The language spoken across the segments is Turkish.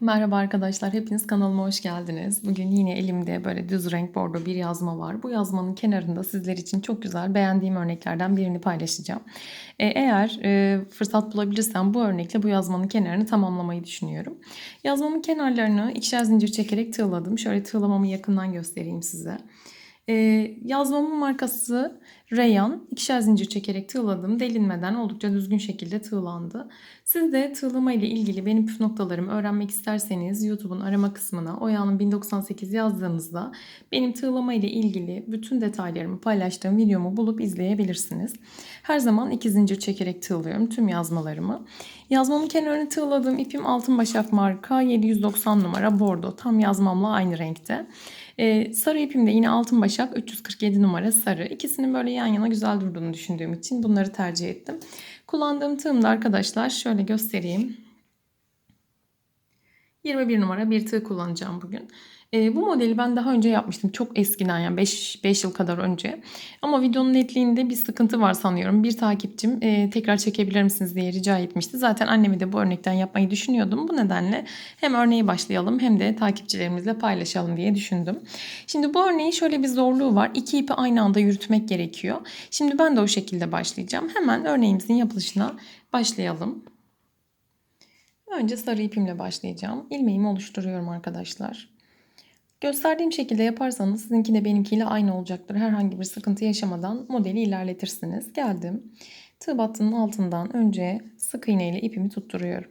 Merhaba arkadaşlar, hepiniz kanalıma hoş geldiniz. Bugün yine elimde böyle düz renk bordo bir yazma var. Bu yazmanın kenarında sizler için çok güzel beğendiğim örneklerden birini paylaşacağım. Ee, eğer e, fırsat bulabilirsem bu örnekle bu yazmanın kenarını tamamlamayı düşünüyorum. Yazmamın kenarlarını ikişer zincir çekerek tığladım. Şöyle tığlamamı yakından göstereyim size. Ee, yazmamın markası Rayan. İkişer zincir çekerek tığladım. Delinmeden oldukça düzgün şekilde tığlandı. Siz de tığlama ile ilgili benim püf noktalarımı öğrenmek isterseniz YouTube'un arama kısmına Oya'nın 1098 yazdığınızda benim tığlama ile ilgili bütün detaylarımı paylaştığım videomu bulup izleyebilirsiniz. Her zaman iki zincir çekerek tığlıyorum tüm yazmalarımı. Yazmamın kenarını tığladığım ipim Altın Başak marka 790 numara bordo. Tam yazmamla aynı renkte. Ee, sarı ipim de yine Altın Başak 347 numara sarı. İkisinin böyle yan yana güzel durduğunu düşündüğüm için bunları tercih ettim. Kullandığım tığım da arkadaşlar şöyle göstereyim. 21 numara bir tığ kullanacağım bugün. E, bu modeli ben daha önce yapmıştım. Çok eskiden yani 5, 5 yıl kadar önce. Ama videonun netliğinde bir sıkıntı var sanıyorum. Bir takipçim e, tekrar çekebilir misiniz diye rica etmişti. Zaten annemi de bu örnekten yapmayı düşünüyordum. Bu nedenle hem örneği başlayalım hem de takipçilerimizle paylaşalım diye düşündüm. Şimdi bu örneğin şöyle bir zorluğu var. İki ipi aynı anda yürütmek gerekiyor. Şimdi ben de o şekilde başlayacağım. Hemen örneğimizin yapılışına başlayalım. Önce sarı ipimle başlayacağım. İlmeğimi oluşturuyorum arkadaşlar. Gösterdiğim şekilde yaparsanız sizinki de benimkiyle aynı olacaktır. Herhangi bir sıkıntı yaşamadan modeli ilerletirsiniz. Geldim. Tığ battının altından önce sık iğne ile ipimi tutturuyorum.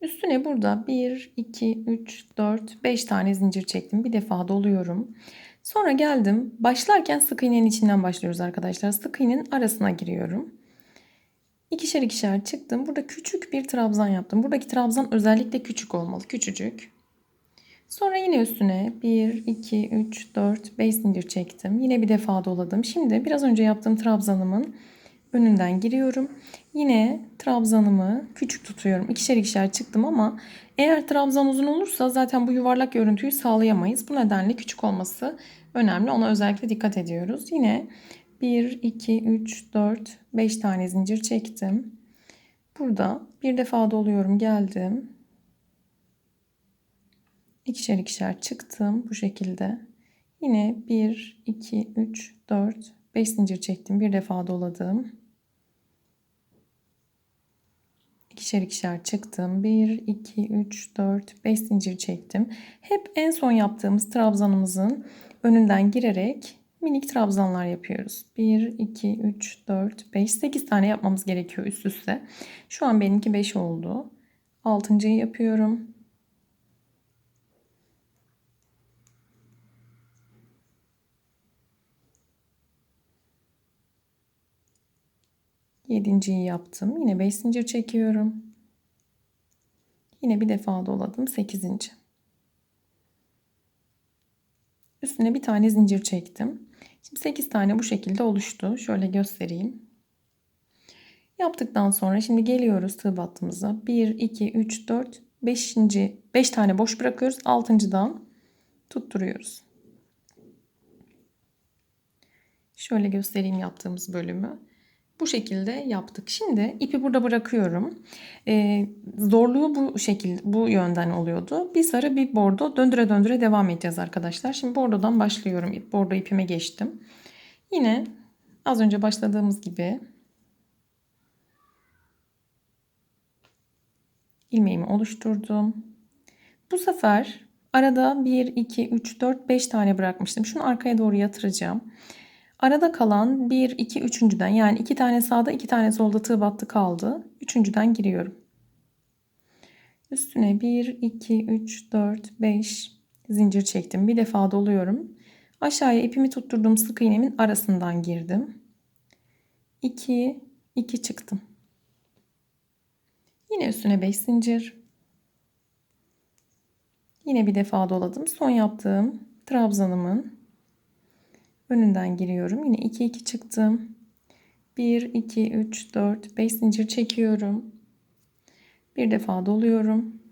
Üstüne burada 1, 2, 3, 4, 5 tane zincir çektim. Bir defa doluyorum. Sonra geldim. Başlarken sık iğnenin içinden başlıyoruz arkadaşlar. Sık iğnenin arasına giriyorum. İkişer ikişer çıktım. Burada küçük bir trabzan yaptım. Buradaki trabzan özellikle küçük olmalı. Küçücük. Sonra yine üstüne 1, 2, 3, 4, 5 zincir çektim. Yine bir defa doladım. Şimdi biraz önce yaptığım trabzanımın önünden giriyorum. Yine trabzanımı küçük tutuyorum. İkişer ikişer çıktım ama eğer trabzan uzun olursa zaten bu yuvarlak görüntüyü sağlayamayız. Bu nedenle küçük olması önemli. Ona özellikle dikkat ediyoruz. Yine 1, 2, 3, 4, 5 tane zincir çektim. Burada bir defa doluyorum geldim. İkişer ikişer çıktım bu şekilde. Yine 1, 2, 3, 4, 5 zincir çektim. Bir defa doladım. İkişer ikişer çıktım. 1, 2, 3, 4, 5 zincir çektim. Hep en son yaptığımız trabzanımızın önünden girerek minik trabzanlar yapıyoruz. 1, 2, 3, 4, 5, 8 tane yapmamız gerekiyor üst üste. Şu an benimki 5 oldu. Altıncıyı yapıyorum. Yedinciyi yaptım. Yine 5 zincir çekiyorum. Yine bir defa doladım. Sekizinci. Üstüne bir tane zincir çektim. Şimdi 8 tane bu şekilde oluştu. Şöyle göstereyim. Yaptıktan sonra şimdi geliyoruz tığ battığımıza. 1, 2, 3, 4, 5. 5 tane boş bırakıyoruz. 6.dan tutturuyoruz. Şöyle göstereyim yaptığımız bölümü. Bu şekilde yaptık. Şimdi ipi burada bırakıyorum. Ee, zorluğu bu şekil, bu yönden oluyordu. Bir sarı bir bordo döndüre döndüre devam edeceğiz arkadaşlar. Şimdi bordodan başlıyorum. Bordo ipime geçtim. Yine az önce başladığımız gibi ilmeğimi oluşturdum. Bu sefer arada 1, 2, 3, 4, 5 tane bırakmıştım. Şunu arkaya doğru yatıracağım. Arada kalan 1, 2, 3.den yani 2 tane sağda 2 tane solda tığ battı kaldı. Üçüncüden giriyorum. Üstüne 1, 2, 3, 4, 5 zincir çektim. Bir defa doluyorum. Aşağıya ipimi tutturduğum sık iğnemin arasından girdim. 2, 2 çıktım. Yine üstüne 5 zincir. Yine bir defa doladım. Son yaptığım trabzanımın önünden giriyorum. Yine 2 2 çıktım. 1 2 3 4 5 zincir çekiyorum. Bir defa doluyorum.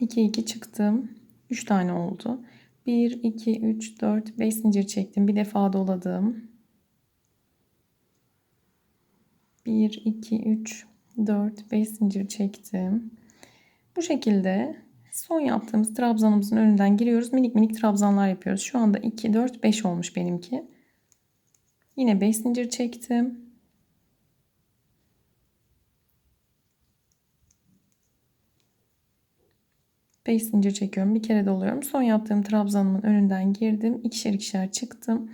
2 2 çıktım. 3 tane oldu. 1 2 3 4 5 zincir çektim. Bir defa doladım. 1 2 3 4 5 zincir çektim. Bu şekilde son yaptığımız trabzanımızın önünden giriyoruz. Minik minik trabzanlar yapıyoruz. Şu anda 2, 4, 5 olmuş benimki. Yine 5 zincir çektim. Beş zincir çekiyorum. Bir kere doluyorum. Son yaptığım trabzanımın önünden girdim. İkişer ikişer çıktım.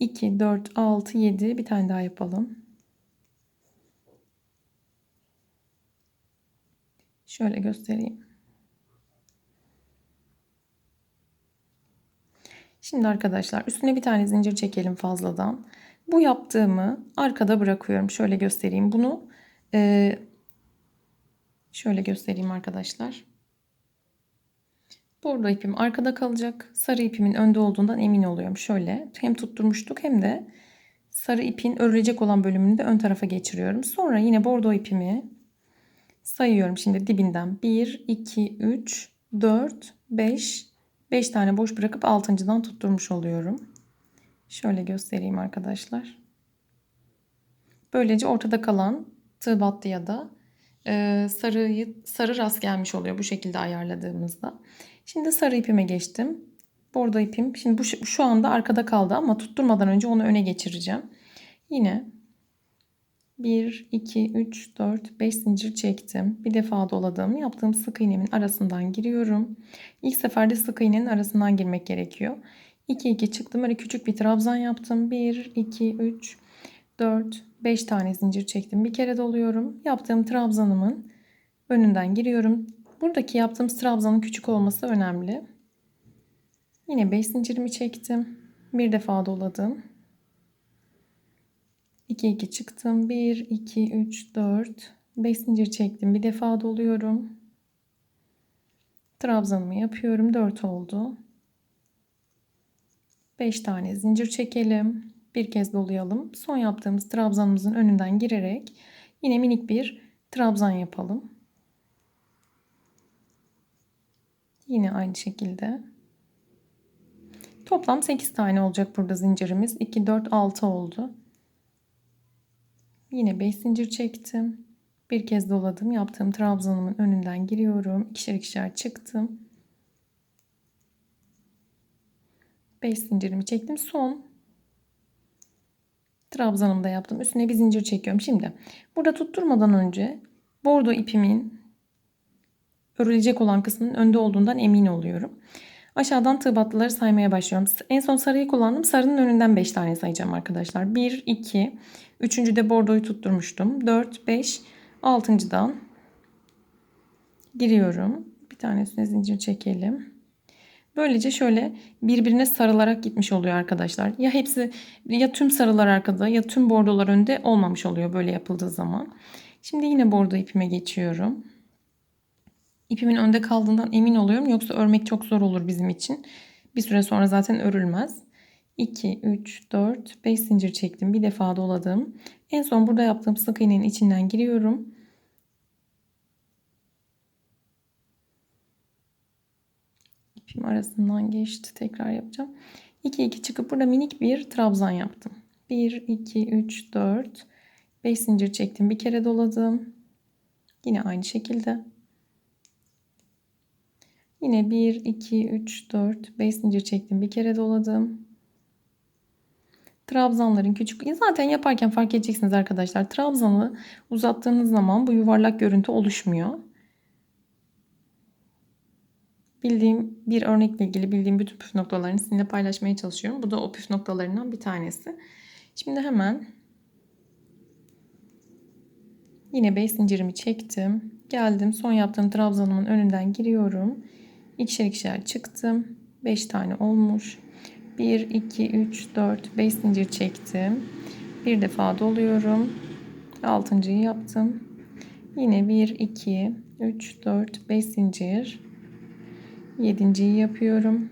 2, 4, 6, 7. Bir tane daha yapalım. Şöyle göstereyim. Şimdi arkadaşlar üstüne bir tane zincir çekelim fazladan. Bu yaptığımı arkada bırakıyorum. Şöyle göstereyim. Bunu e, şöyle göstereyim arkadaşlar. Bordo ipim arkada kalacak. Sarı ipimin önde olduğundan emin oluyorum. Şöyle hem tutturmuştuk hem de sarı ipin örülecek olan bölümünü de ön tarafa geçiriyorum. Sonra yine bordo ipimi sayıyorum şimdi dibinden. 1, 2, 3, 4, 5, 5 tane boş bırakıp altıncıdan tutturmuş oluyorum. Şöyle göstereyim arkadaşlar. Böylece ortada kalan tığ battı ya da e, sarıyı, sarı rast gelmiş oluyor bu şekilde ayarladığımızda. Şimdi sarı ipime geçtim. Bordo ipim. Şimdi bu şu anda arkada kaldı ama tutturmadan önce onu öne geçireceğim. Yine 1, 2, 3, 4, 5 zincir çektim. Bir defa doladım. Yaptığım sık iğnemin arasından giriyorum. İlk seferde sık iğnenin arasından girmek gerekiyor. 2, 2 çıktım. Böyle küçük bir trabzan yaptım. 1, 2, 3, 4, 5 tane zincir çektim. Bir kere doluyorum. Yaptığım trabzanımın önünden giriyorum. Buradaki yaptığım trabzanın küçük olması önemli. Yine 5 zincirimi çektim. Bir defa doladım. 2 2 çıktım. 1 2 3 4 5 zincir çektim. Bir defa doluyorum. Trabzanımı yapıyorum. 4 oldu. 5 tane zincir çekelim. Bir kez dolayalım. Son yaptığımız trabzanımızın önünden girerek yine minik bir trabzan yapalım. Yine aynı şekilde. Toplam 8 tane olacak burada zincirimiz. 2, 4, 6 oldu. Yine 5 zincir çektim. Bir kez doladım. Yaptığım trabzanımın önünden giriyorum. İkişer ikişer çıktım. 5 zincirimi çektim. Son trabzanımı da yaptım. Üstüne bir zincir çekiyorum. Şimdi burada tutturmadan önce bordo ipimin örülecek olan kısmının önde olduğundan emin oluyorum. Aşağıdan tığ battıları saymaya başlıyorum. En son sarıyı kullandım. Sarının önünden 5 tane sayacağım arkadaşlar. 1, 2, 3. de bordoyu tutturmuştum. 4, 5, 6.dan giriyorum. Bir tane üstüne zincir çekelim. Böylece şöyle birbirine sarılarak gitmiş oluyor arkadaşlar. Ya hepsi ya tüm sarılar arkada ya tüm bordolar önde olmamış oluyor böyle yapıldığı zaman. Şimdi yine bordo ipime geçiyorum. İpimin önde kaldığından emin oluyorum. Yoksa örmek çok zor olur bizim için. Bir süre sonra zaten örülmez. 2, 3, 4, 5 zincir çektim. Bir defa doladım. En son burada yaptığım sık iğnenin içinden giriyorum. İpim arasından geçti. Tekrar yapacağım. 2, 2 çıkıp burada minik bir trabzan yaptım. 1, 2, 3, 4, 5 zincir çektim. Bir kere doladım. Yine aynı şekilde. Yine 1, 2, 3, 4, 5 zincir çektim. Bir kere doladım. Trabzanların küçük zaten yaparken fark edeceksiniz arkadaşlar. Trabzanı uzattığınız zaman bu yuvarlak görüntü oluşmuyor. Bildiğim bir örnekle ilgili bildiğim bütün püf noktalarını sizinle paylaşmaya çalışıyorum. Bu da o püf noktalarından bir tanesi. Şimdi hemen yine 5 zincirimi çektim. Geldim son yaptığım trabzanımın önünden giriyorum. İkişer ikişer çıktım. 5 tane olmuş. 1, 2, 3, 4, 5 zincir çektim. Bir defa doluyorum. Altıncıyı yaptım. Yine 1, 2, 3, 4, 5 zincir. Yedinciyi yapıyorum.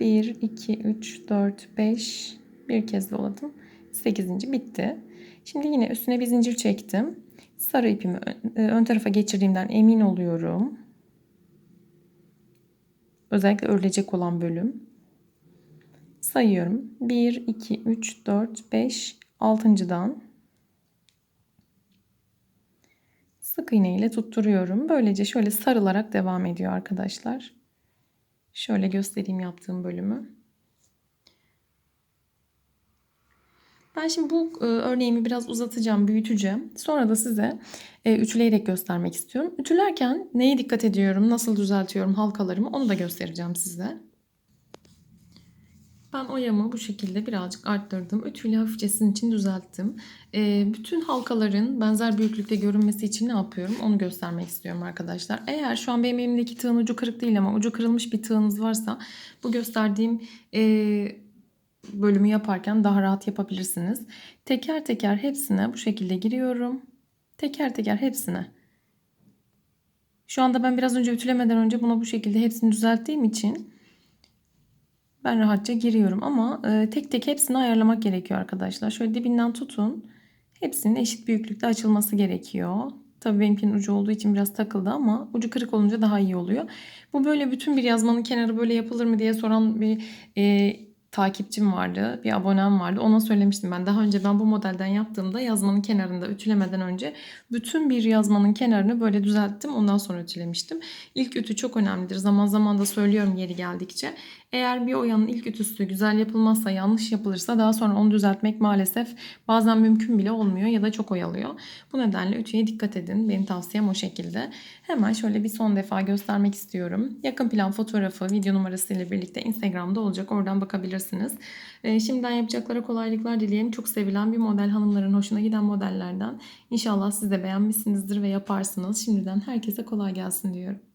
1, 2, 3, 4, 5. Bir kez doladım. 8. bitti. Şimdi yine üstüne bir zincir çektim. Sarı ipimi ön tarafa geçirdiğimden emin oluyorum. Özellikle örülecek olan bölüm. Sayıyorum. 1, 2, 3, 4, 5, 6.dan Sık iğne ile tutturuyorum. Böylece şöyle sarılarak devam ediyor arkadaşlar. Şöyle göstereyim yaptığım bölümü. Ben şimdi bu e, örneğimi biraz uzatacağım, büyüteceğim. Sonra da size e, ütüleyerek göstermek istiyorum. Ütülerken neye dikkat ediyorum, nasıl düzeltiyorum halkalarımı onu da göstereceğim size. Ben oyamı bu şekilde birazcık arttırdım. Ütüyle hafifçe için düzelttim. E, bütün halkaların benzer büyüklükte görünmesi için ne yapıyorum onu göstermek istiyorum arkadaşlar. Eğer şu an benim elimdeki tığın ucu kırık değil ama ucu kırılmış bir tığınız varsa bu gösterdiğim... E, bölümü yaparken daha rahat yapabilirsiniz. Teker teker hepsine bu şekilde giriyorum. Teker teker hepsine. Şu anda ben biraz önce ütülemeden önce buna bu şekilde hepsini düzelttiğim için ben rahatça giriyorum ama e, tek tek hepsini ayarlamak gerekiyor arkadaşlar. Şöyle dibinden tutun. Hepsinin eşit büyüklükte açılması gerekiyor. Tabii benimkinin ucu olduğu için biraz takıldı ama ucu kırık olunca daha iyi oluyor. Bu böyle bütün bir yazmanın kenarı böyle yapılır mı diye soran bir e, takipçim vardı, bir abonem vardı. Ona söylemiştim ben. Daha önce ben bu modelden yaptığımda yazmanın kenarında ütülemeden önce bütün bir yazmanın kenarını böyle düzelttim. Ondan sonra ütülemiştim. İlk ütü çok önemlidir. Zaman zaman da söylüyorum yeri geldikçe. Eğer bir oyanın ilk ütüsü güzel yapılmazsa, yanlış yapılırsa daha sonra onu düzeltmek maalesef bazen mümkün bile olmuyor ya da çok oyalıyor. Bu nedenle ütüye dikkat edin. Benim tavsiyem o şekilde. Hemen şöyle bir son defa göstermek istiyorum. Yakın plan fotoğrafı video numarası ile birlikte Instagram'da olacak. Oradan bakabilirsiniz. Ee, şimdiden yapacaklara kolaylıklar dileyelim. Çok sevilen bir model hanımların hoşuna giden modellerden. İnşallah siz de beğenmişsinizdir ve yaparsınız. Şimdiden herkese kolay gelsin diyorum.